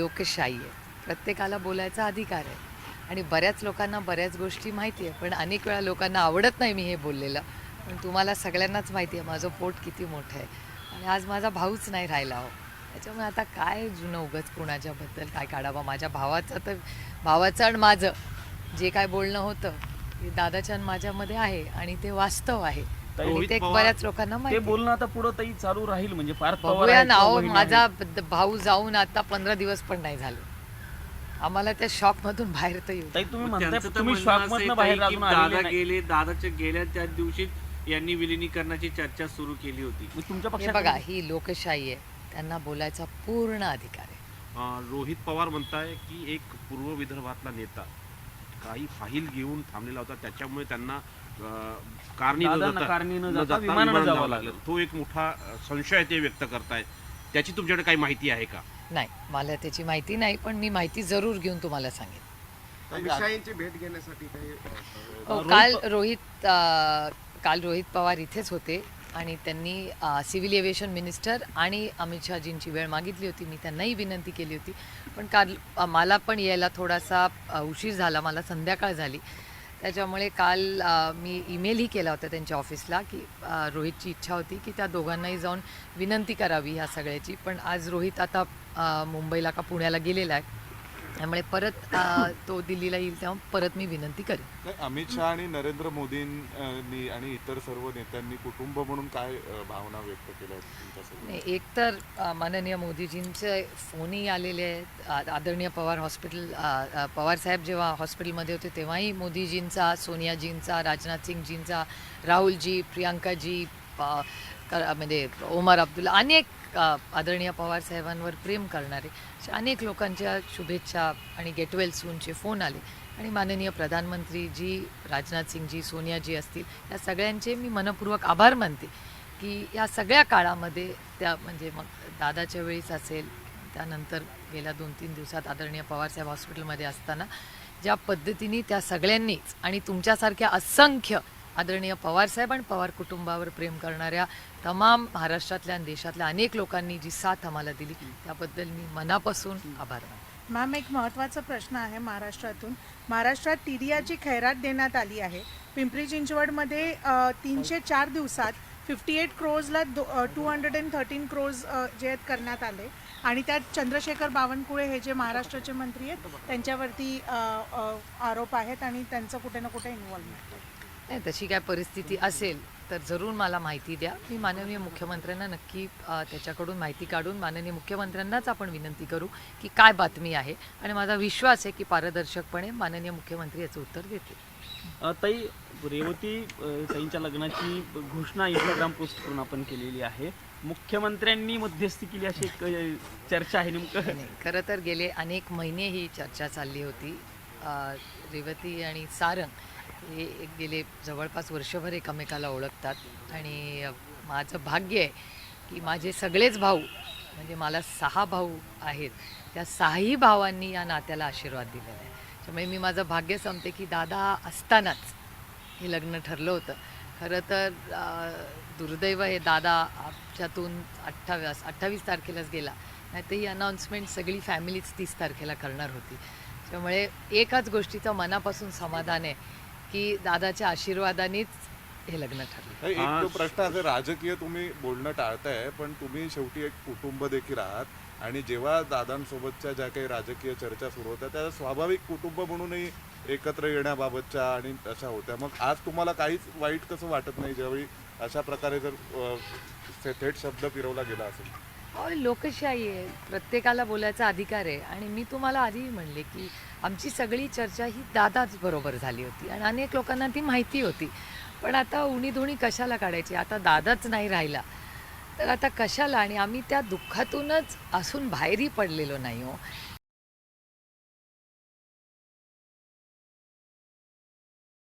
लोकशाही आहे प्रत्येकाला बोलायचा अधिकार आहे. आणि बऱ्याच लोकांना बऱ्याच गोष्टी माहिती आहे. पण अनेक वेळा लोकांना आवडत नाही मी हे बोललेलं. पण तुम्हाला सगळ्यांनाच माहिती आहे माझं पोट किती मोठं आहे. आणि आज माझा भाऊच नाही राहिला हो. त्याच्यामुळे आता काय जुनं उगच कुणाच्याबद्दल काय काढावं? माझ्या भावाचं तर भावाचं आणि माझं. जे काय बोलणं होतं ते दादाच्या माझ्यामध्ये आहे आणि ते वास्तव आहे. रोहित ते पवार- बऱ्याच लोकांना ते माहिती. बोलणं आता पुढं ताई चालू राहील म्हणजे पार्थ पवार बघूया आहेत ना किंवा अहो बहिणी माझा आहेत. ब- भाऊ जाऊन आता पंधरा दिवस पण नाही झाले. आम्हाला त्या शॉक मधून बाहेर तर येऊ. ताई तुम्ही म्हणताय त्यांचं तर तुम्ही म्हणणं शॉक असं मधनं बाहेर ताई की अजून आलेले दादा नाही. गेले दादाच्या गेल्या त्या दिवशी यांनी विलिनीकरणाची चर्चा सुरू केली होती. मग तुमच्या हे पक्षात बघा ही लोकशाही आहे. त्यांना बोलायचा पूर्ण अधिकार आहे. अं, रोहित पवार म्हणताय की एक पूर्व विदर्भातला नेता काही फाईल घेऊन थांबलेला होता त्याच्यामुळे त्यांना कारणी न दादांना जाता- कारणी न न जाता जाता विमानानं विमानानं जावं जावं लागलं. लागलं. तो एक मोठा संशय ते व्यक्त करतायत. त्याची तुमच्याकडे काही माहिती आहे का? नाही मला त्याची माहिती नाही पण मी माहिती जरूर घेऊन तुम्हाला सांगेन. अमित भेट घेण्यासाठी काही अ, हो, काल रोहित अ, काल रोहित पवार इथेच होते आणि त्यांनी सिव्हिल एव्हिएशन मिनिस्टर आणि अमित शहाजींची वेळ मागितली होती. मी त्यांनाही विनंती केली होती. पण काल अ, मला पण यायला थोडासा अ, उशीर झाला मला संध्याकाळ झाली. त्याच्यामुळे काल मी ईमेलही केला होता त्यांच्या ऑफिसला की रोहितची इच्छा होती की त्या दोघांनाही जाऊन विनंती करावी ह्या सगळ्याची. पण आज रोहित आता मुंबईला का पुण्याला गेलेला आहे. त्यामुळे परत अ, तो दिल्लीला येईल तेव्हा परत मी विनंती करेन. नाही, अमित शहा आणि नरेंद्र मोदींनी आणि इतर सर्व नेत्यांनी कुटुंब म्हणून काय अ, भावना व्यक्त केल्या आहेत तुमच्यासोबत? नाही एक तर अ, माननीय मोदीजींचे फोनही आलेले आहेत. आ- आदरणीय पवार हॉस्पिटल अ, अ, पवार साहेब जेव्हा हॉस्पिटलमध्ये होते तेव्हाही मोदीजींचा सोनियाजींचा राजनाथ सिंगजींचा राहुलजी प्रियांकाजी प- क- म्हणजे ओमर अब्दुल्ला अनेक अ, आदरणीय पवार साहेबांवर प्रेम करणारे अशा अनेक लोकांच्या शुभेच्छा आणि गेटवेल सूनचे फोन आले. आणि माननीय प्रधानमंत्री जी राजनाथ सिंगजी सोनियाजी असतील या सगळ्यांचे मी मनपूर्वक आभार मानते की या सगळ्या काळामध्ये त्या म्हणजे मग दादाच्या वेळीच असेल त्यानंतर गेल्या दोन तीन दिवसात आदरणीय पवारसाहेब हॉस्पिटलमध्ये असताना ज्या पद्धतीने त्या सगळ्यांनीच आणि तुमच्यासारख्या असंख्य आदरणीय पवारसाहेब आणि पवार कुटुंबावर प्रेम करणाऱ्या तमाम महाराष्ट्रातल्या आणि देशातल्या अनेक लोकांनी जी साथ आम्हाला दिली त्याबद्दल मी मनापासून आभार मानते. मॅम एक महत्त्वाचा प्रश्न आहे महाराष्ट्रातून. महाराष्ट्रात टिरियाची खैरात देण्यात आली आहे. पिंपरी चिंचवडमध्ये तीनशे चार दिवसात फिफ्टी एट क्रोजला दो two hundred and thirteen crores जे आहेत करण्यात आले. आणि त्यात चंद्रशेखर बावनकुळे हे जे महाराष्ट्राचे मंत्री आहेत त्यांच्यावरती आरोप आहेत आणि त्यांचं कुठे ना कुठे इन्व्हॉल्वमेंट आहे. नाही तशी काय परिस्थिती असेल तर जरूर मला माहिती द्या. मी माननीय मुख्यमंत्र्यांना नक्की त्याच्याकडून माहिती काढून माननीय मुख्यमंत्र्यांनाच आपण विनंती करू की काय बातमी आहे. आणि माझा विश्वास आहे की पारदर्शकपणे माननीय मुख्यमंत्री याचं उत्तर देतील. ताई रेवती ताईंच्या लग्नाची घोषणा इंस्टाग्राम पोस्ट करून आपण केलेली आहे. मुख्यमंत्र्यांनी मध्यस्थी केली अशी एक चर्चा आहे नेमकं. खरं तर गेले अनेक महिने ही चर्चा चालली होती. रेवती आणि सारंग हे एक गेले जवळपास वर्षभर एकमेकाला ओळखतात. आणि माझं भाग्य आहे की माझे सगळेच भाऊ म्हणजे मला सहा भाऊ आहेत. त्या सहाही भावांनी या नात्याला आशीर्वाद दिलेला आहे. त्यामुळे मी माझं भाग्य समते की दादा असतानाच हे लग्न ठरलं होतं. खरं तर दुर्दैव हे दादा आमच्यातून अठ्ठावीस अठ्ठावीस तारखेलाच गेला. नाही तर ही अनाऊन्समेंट सगळी फॅमिलीच तीस तारखेला करणार होती. त्यामुळे एकाच गोष्टीचं मनापासून समाधान आहे की दादाच्या आशीर्वादानेच हे लग्न ठरलं. एक तो प्रश्न असा राजकीय तुम्ही बोलणं टाळताय पण तुम्ही शेवटी एक कुटुंब देखील आहात आणि जेव्हा दादांसोबतच्या ज्या काही राजकीय चर्चा सुरू होत्या त्या स्वाभाविक कुटुंब म्हणूनही एकत्र येण्याबाबतच्या आणि अशा होत्या. मग आज तुम्हाला काहीच वाईट कसं वाटत नाही ज्यावेळी अशा प्रकारे जर थेट शब्द फिरवला गेला असेल? लोकशाही आहे. प्रत्येकाला बोलायचा अधिकार आहे. आणि मी तुम्हाला आधीही म्हणले की आमची सगळी चर्चा ही दादाच बरोबर झाली होती आणि अनेक लोकांना ती माहिती होती. पण आता उणी धुणी कशाला काढायची? आता दादाच नाही राहिला. तर आता कशाला? आणि आम्ही त्या दुःखातूनच असून बाहेरही पडलेलो नाही हो.